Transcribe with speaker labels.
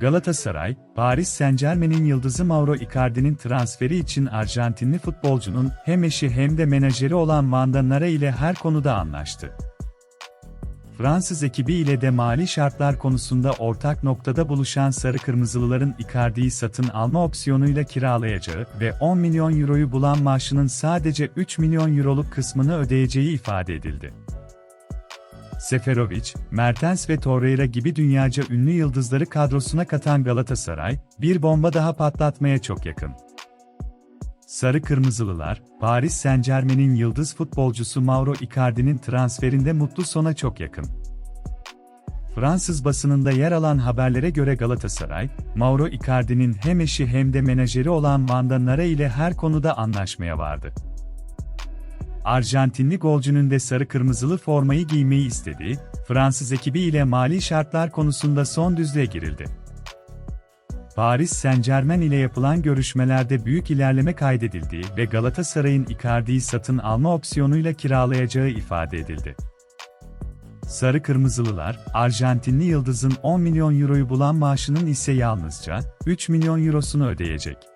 Speaker 1: Galatasaray, Paris Saint-Germain'in yıldızı Mauro Icardi'nin transferi için Arjantinli futbolcunun hem eşi hem de menajeri olan Vanda Nara ile her konuda anlaştı. Fransız ekibi ile de mali şartlar konusunda ortak noktada buluşan Sarı Kırmızılıların Icardi'yi satın alma opsiyonuyla kiralayacağı ve 10 milyon euroyu bulan maaşının sadece 3 milyon euroluk kısmını ödeyeceği ifade edildi. Seferovic, Mertens ve Torreira gibi dünyaca ünlü yıldızları kadrosuna katan Galatasaray, bir bomba daha patlatmaya çok yakın. Sarı Kırmızılılar, Paris Saint-Germain'in yıldız futbolcusu Mauro Icardi'nin transferinde mutlu sona çok yakın. Fransız basınında yer alan haberlere göre Galatasaray, Mauro Icardi'nin hem eşi hem de menajeri olan Vanda Nara ile her konuda anlaşmaya vardı. Arjantinli golcünün de sarı kırmızılı formayı giymeyi istediği, Fransız ekibi ile mali şartlar konusunda son düzlüğe girildi. Paris Saint-Germain ile yapılan görüşmelerde büyük ilerleme kaydedildiği ve Galatasaray'ın Icardi'yi satın alma opsiyonuyla kiralayacağı ifade edildi. Sarı Kırmızılılar, Arjantinli yıldızın 10 milyon euroyu bulan maaşının ise yalnızca 3 milyon eurosunu ödeyecek.